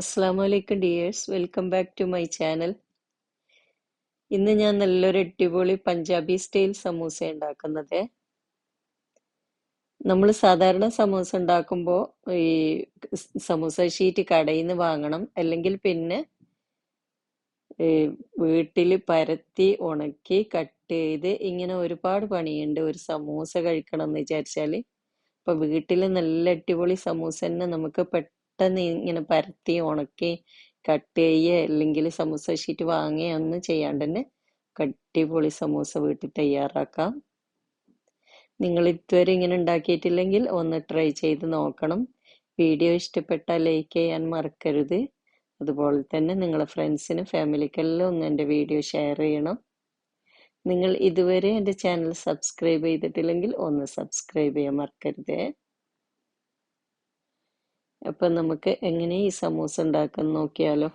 അസ്സാം വലൈക്കും dears welcome back to my channel ഇന്ന് ഞാൻ നല്ലൊരു അടിപൊളി പഞ്ചാബി സ്റ്റൈൽ സമൂസ ഉണ്ടാക്കുന്നത്. നമ്മൾ സാധാരണ സമൂസ ഉണ്ടാക്കുമ്പോൾ ഈ സമൂസ ഷീറ്റ് കടയിൽ നിന്ന് വാങ്ങണം. അല്ലെങ്കിൽ പിന്നെ വീട്ടിൽ പരത്തി ഉണക്കി കട്ട് ചെയ്ത് ഇങ്ങനെ ഒരുപാട് പണിയുണ്ട്. ഒരു സമൂസ കഴിക്കണം എന്ന് വിചാരിച്ചാൽ ഇപ്പൊ വീട്ടിൽ നല്ല അടിപൊളി സമൂസ തന്നെ നമുക്ക് പെട്ടെന്ന് ഇങ്ങനെ പരത്തി ഉണക്കി കട്ട് ചെയ്യുക അല്ലെങ്കിൽ സമൂസ ഷീറ്റ് വാങ്ങുക ഒന്നും ചെയ്യാണ്ട് തന്നെ കട്ടിപൊളി സമൂസ വീട്ടിൽ തയ്യാറാക്കാം. നിങ്ങൾ ഇതുവരെ ഇങ്ങനെ ഉണ്ടാക്കിയിട്ടില്ലെങ്കിൽ ഒന്ന് ട്രൈ ചെയ്ത് നോക്കണം. വീഡിയോ ഇഷ്ടപ്പെട്ടാൽ ലൈക്ക് ചെയ്യാൻ മറക്കരുത്. അതുപോലെ തന്നെ നിങ്ങളെ ഫ്രണ്ട്സിനും ഫാമിലിക്കെല്ലാം ഒന്ന് എന്റെ വീഡിയോ ഷെയർ ചെയ്യണം. നിങ്ങൾ ഇതുവരെ എന്റെ ചാനൽ സബ്സ്ക്രൈബ് ചെയ്തിട്ടില്ലെങ്കിൽ ഒന്ന് സബ്സ്ക്രൈബ് ചെയ്യാൻ മറക്കരുതേ. അപ്പം നമുക്ക് എങ്ങനെ ഈ സമൂസ ഉണ്ടാക്കാൻ നോക്കിയാലോ?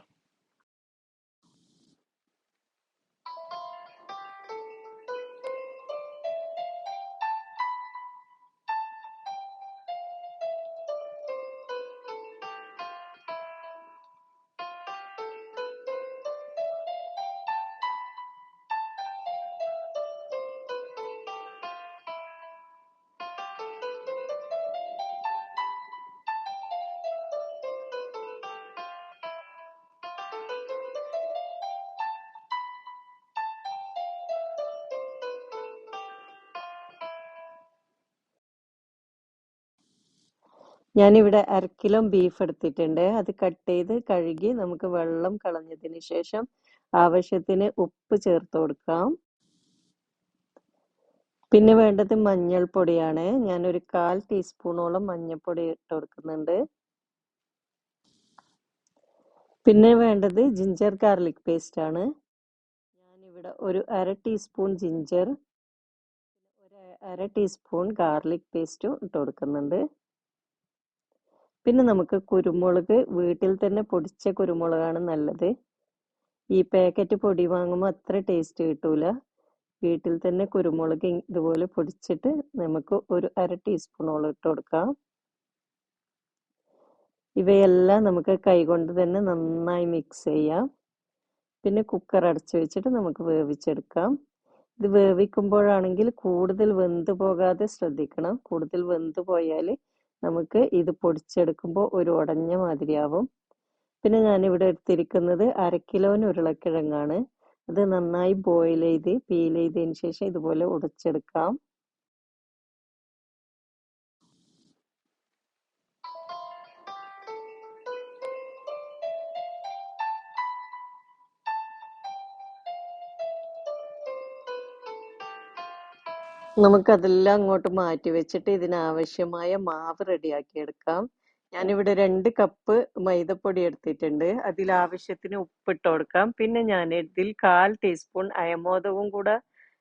ഞാനിവിടെ അര കിലോ ബീഫ് എടുത്തിട്ടുണ്ട്. അത് കട്ട് ചെയ്ത് കഴുകി നമുക്ക് വെള്ളം കളഞ്ഞതിന് ശേഷം ആവശ്യത്തിന് ഉപ്പ് ചേർത്ത് കൊടുക്കാം. പിന്നെ വേണ്ടത് മഞ്ഞൾപ്പൊടിയാണ്. ഞാനൊരു കാൽ ടീസ്പൂണോളം മഞ്ഞൾപ്പൊടി ഇട്ട് കൊടുക്കുന്നുണ്ട്. പിന്നെ വേണ്ടത് ജിഞ്ചർ ഗാർലിക് പേസ്റ്റ് ആണ്. ഞാനിവിടെ ഒരു അര ടീസ്പൂൺ ജിഞ്ചർ ഒരു അര ടീസ്പൂൺ ഗാർലിക് പേസ്റ്റും ഇട്ട് കൊടുക്കുന്നുണ്ട്. പിന്നെ നമുക്ക് കുരുമുളക് വീട്ടിൽ തന്നെ പൊടിച്ച കുരുമുളകാണ് നല്ലത്. ഈ പാക്കറ്റ് പൊടി വാങ്ങുമ്പോൾ അത്ര ടേസ്റ്റ് കിട്ടൂല. വീട്ടിൽ തന്നെ കുരുമുളക് ഇതുപോലെ പൊടിച്ചിട്ട് നമുക്ക് ഒരു അര ടീസ്പൂണോളം ഇട്ട് കൊടുക്കാം. ഇവയെല്ലാം നമുക്ക് കൈകൊണ്ട് തന്നെ നന്നായി മിക്സ് ചെയ്യാം. പിന്നെ കുക്കർ അടച്ചു വെച്ചിട്ട് നമുക്ക് വേവിച്ചെടുക്കാം. ഇത് വേവിക്കുമ്പോഴാണെങ്കിൽ കൂടുതൽ വെന്ത് പോകാതെ ശ്രദ്ധിക്കണം. കൂടുതൽ വെന്ത് പോയാൽ നമുക്ക് ഇത് പൊടിച്ചെടുക്കുമ്പോൾ ഒരു ഉടഞ്ഞ മാതിരിയാവും. പിന്നെ ഞാനിവിടെ എടുത്തിരിക്കുന്നത് അര ഉരുളക്കിഴങ്ങാണ്. അത് നന്നായി ബോയിൽ ചെയ്ത് പീൽ ചെയ്തതിന് ശേഷം ഇതുപോലെ ഉടച്ചെടുക്കാം. നമുക്കതെല്ലാം അങ്ങോട്ട് മാറ്റി വെച്ചിട്ട് ഇതിനാവശ്യമായ മാവ് റെഡിയാക്കി എടുക്കാം. ഞാനിവിടെ രണ്ട് കപ്പ് മൈദപ്പൊടി എടുത്തിട്ടുണ്ട്. അതിൽ ആവശ്യത്തിന് ഉപ്പിട്ട് കൊടുക്കാം. പിന്നെ ഞാൻ ഇതിൽ കാൽ ടീസ്പൂൺ അയമോദവും കൂടെ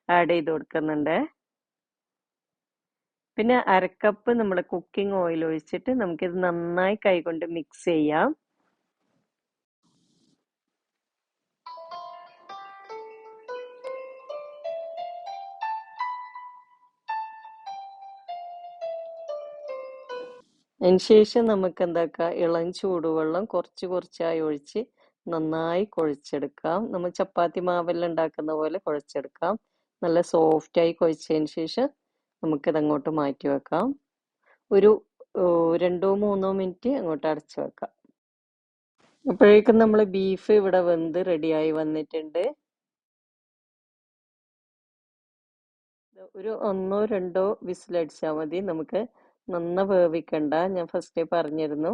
ആഡ് ചെയ്ത് കൊടുക്കുന്നുണ്ട്. പിന്നെ അരക്കപ്പ് നമ്മൾ കുക്കിംഗ് ഓയിൽ ഒഴിച്ചിട്ട് നമുക്കിത് നന്നായി കൈകൊണ്ട് മിക്സ് ചെയ്യാം. അതിനുശേഷം നമുക്ക് എന്താക്കാം ഇളം ചൂടുവെള്ളം കുറച്ച് കുറച്ചായി ഒഴിച്ച് നന്നായി കുഴച്ചെടുക്കാം. നമ്മൾ ചപ്പാത്തി മാവെല്ലാം ഉണ്ടാക്കുന്ന പോലെ കുഴച്ചെടുക്കാം. നല്ല സോഫ്റ്റായി കുഴച്ചതിന് ശേഷം നമുക്കിത് അങ്ങോട്ട് മാറ്റി വെക്കാം. ഒരു രണ്ടോ മൂന്നോ മിനിറ്റ് അങ്ങോട്ട് അടച്ചു വെക്കാം. അപ്പോഴേക്കും നമ്മൾ ബീഫ് ഇവിടെ വെന്ത് റെഡിയായി വന്നിട്ടുണ്ട്. ഒരു ഒന്നോ രണ്ടോ വിസിലടിച്ചാൽ മതി. നമുക്ക് നന്ന വേവിക്കണ്ട ഞാൻ ഫസ്റ്റ് പറഞ്ഞിരുന്നു.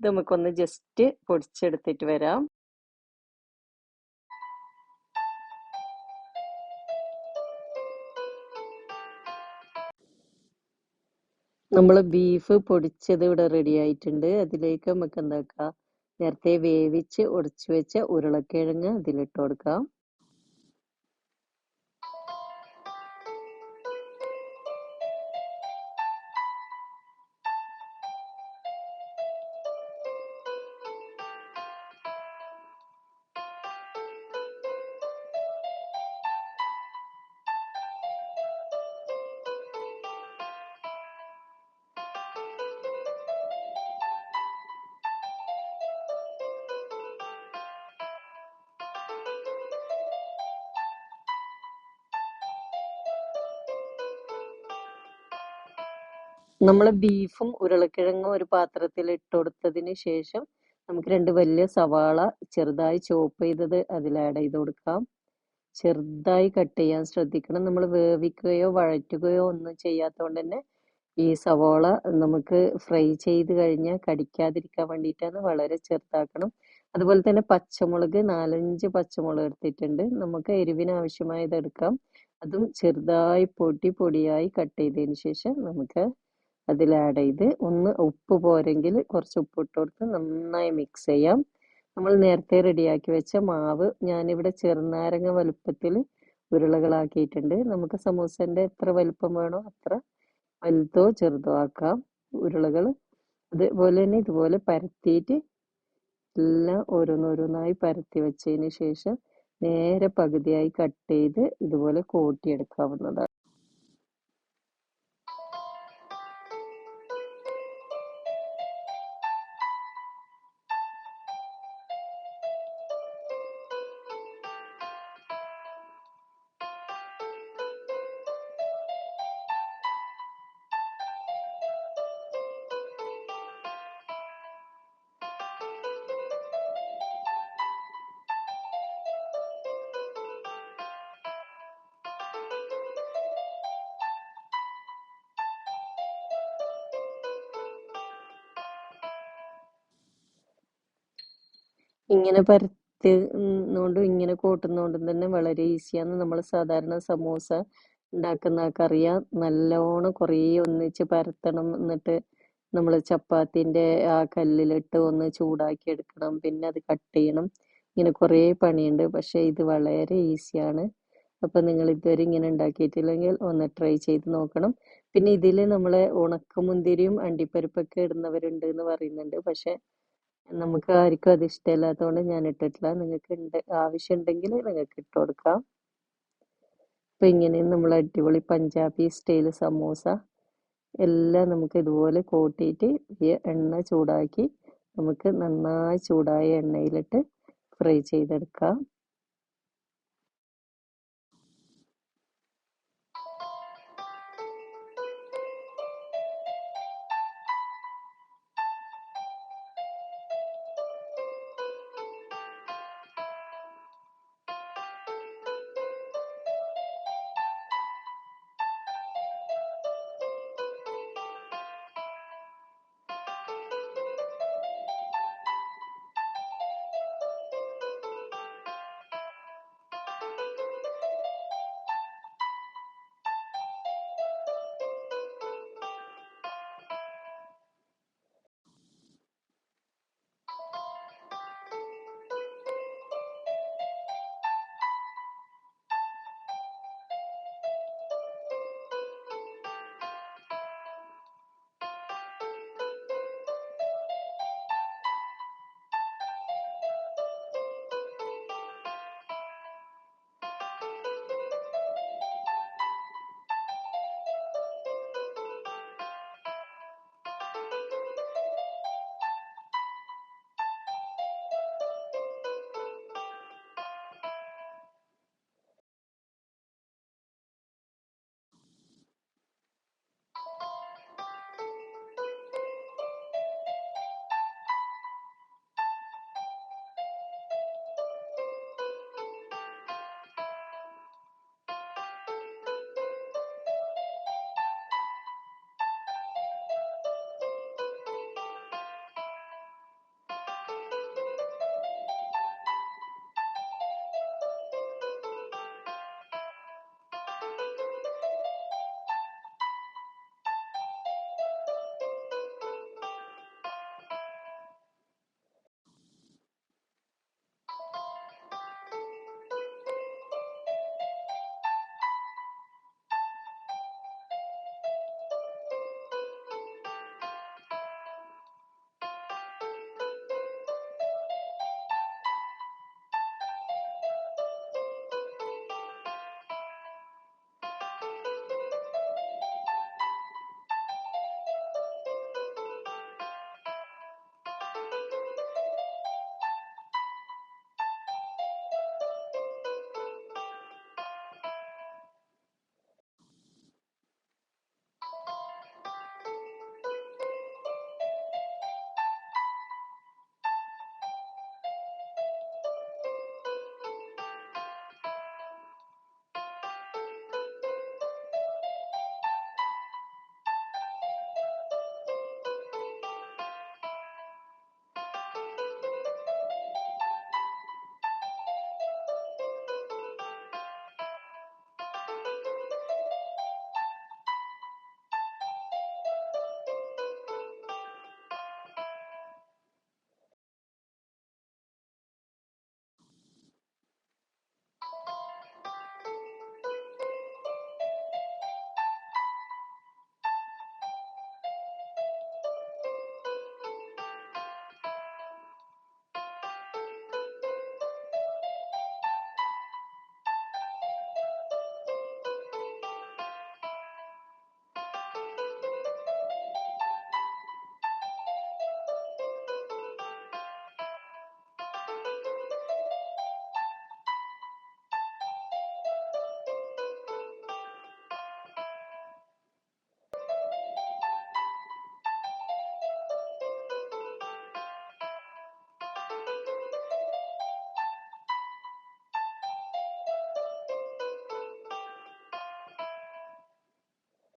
ഇത് നമുക്കൊന്ന് ജസ്റ്റ് പൊടിച്ചെടുത്തിട്ട് വരാം. നമ്മൾ ബീഫ് പൊടിച്ചത് ഇവിടെ റെഡി ആയിട്ടുണ്ട്. അതിലേക്ക് നമുക്ക് എന്താക്കാം? നേരത്തെ വേവിച്ച് ഉടച്ചു വെച്ച ഉരുളക്കിഴങ്ങ് അതിലിട്ട് കൊടുക്കാം. നമ്മൾ ബീഫും ഉരുളക്കിഴങ്ങും ഒരു പാത്രത്തിൽ ഇട്ടുകൊടുത്തതിന് ശേഷം നമുക്ക് രണ്ട് വലിയ സവാള ചെറുതായി ചോപ്പ് ചെയ്തത് അതിൽ ആഡ് ചെയ്ത് കൊടുക്കാം. ചെറുതായി കട്ട് ചെയ്യാൻ ശ്രദ്ധിക്കണം. നമ്മൾ വേവിക്കുകയോ വഴറ്റുകയോ ഒന്നും ചെയ്യാത്തതുകൊണ്ട് തന്നെ ഈ സവാള നമുക്ക് ഫ്രൈ ചെയ്ത് കഴിഞ്ഞാൽ കടിക്കാതിരിക്കാൻ വേണ്ടിയിട്ടാണ് വളരെ ചെറുതാക്കണം. അതുപോലെ തന്നെ പച്ചമുളക് നാലഞ്ച് പച്ചമുളക് എടുത്തിട്ടുണ്ട്. നമുക്ക് എരിവിന് ആവശ്യമായത് എടുക്കാം. അതും ചെറുതായി പൊടി പൊടിയായി കട്ട് ചെയ്തതിന് ശേഷം നമുക്ക് അതിൽ ആഡ് ചെയ്ത് ഒന്ന് ഉപ്പ് പോരെങ്കിൽ കുറച്ച് ഉപ്പ് ഇട്ട് കൊടുത്ത് നന്നായി മിക്സ് ചെയ്യാം. നമ്മൾ നേരത്തെ റെഡിയാക്കി വെച്ച മാവ് ഞാനിവിടെ ചെറുനാരങ്ങ വലുപ്പത്തിൽ ഉരുളകളാക്കിയിട്ടുണ്ട്. നമുക്ക് സമൂസന്റെ എത്ര വലുപ്പം വേണോ അത്ര വലുതോ ചെറുതോ ആക്കാം ഉരുളകൾ. അതുപോലെ തന്നെ ഇതുപോലെ പരത്തിയിട്ട് എല്ലാം ഓരോന്നോരോന്നായി പരത്തി വെച്ചതിന് ശേഷം നേരെ പകുതിയായി കട്ട് ചെയ്ത് ഇതുപോലെ കോട്ടിയെടുക്കാവുന്നതാണ്. ഇങ്ങനെ പരത്തി പരത്തുന്നോണ്ടും ഇങ്ങനെ കൂട്ടുന്നോണ്ടും തന്നെ വളരെ ഈസിയാണ്. നമ്മൾ സാധാരണ സമൂസ ഉണ്ടാക്കുന്ന ആൾക്കറിയാം നല്ലോണം കുറേ ഒന്നിച്ച് പരത്തണം. എന്നിട്ട് നമ്മൾ ചപ്പാത്തിന്റെ ആ കല്ലിലിട്ട് ഒന്ന് ചൂടാക്കി എടുക്കണം. പിന്നെ അത് കട്ട് ചെയ്യണം. ഇങ്ങനെ കുറേ പണിയുണ്ട്. പക്ഷേ ഇത് വളരെ ഈസിയാണ്. അപ്പോൾ നിങ്ങൾ ഇതുവരെ ഇങ്ങനെ ഉണ്ടാക്കിയിട്ടില്ലെങ്കിൽ ഒന്ന് ട്രൈ ചെയ്ത് നോക്കണം. പിന്നെ ഇതിൽ നമ്മൾ ഉണക്കമുന്തിരിയും അണ്ടിപ്പരിപ്പൊക്കെ ഇടുന്നവരുണ്ട് എന്ന് പറയുന്നുണ്ട്. പക്ഷേ നമുക്ക് ആർക്കും അത് ഇഷ്ടമില്ലാത്തതുകൊണ്ട് ഞാൻ ഇട്ടിട്ടില്ല. നിങ്ങൾക്ക് ഉണ്ട് ആവശ്യമുണ്ടെങ്കിൽ നിങ്ങൾക്ക് ഇട്ട് കൊടുക്കാം. അപ്പം ഇങ്ങനെ നമ്മൾ അടിപൊളി പഞ്ചാബി സ്റ്റൈൽ സമൂസ എല്ലാം നമുക്ക് ഇതുപോലെ കൂട്ടിയിട്ട് എണ്ണ ചൂടാക്കി നമുക്ക് നന്നായി ചൂടായ എണ്ണയിലിട്ട് ഫ്രൈ ചെയ്തെടുക്കാം.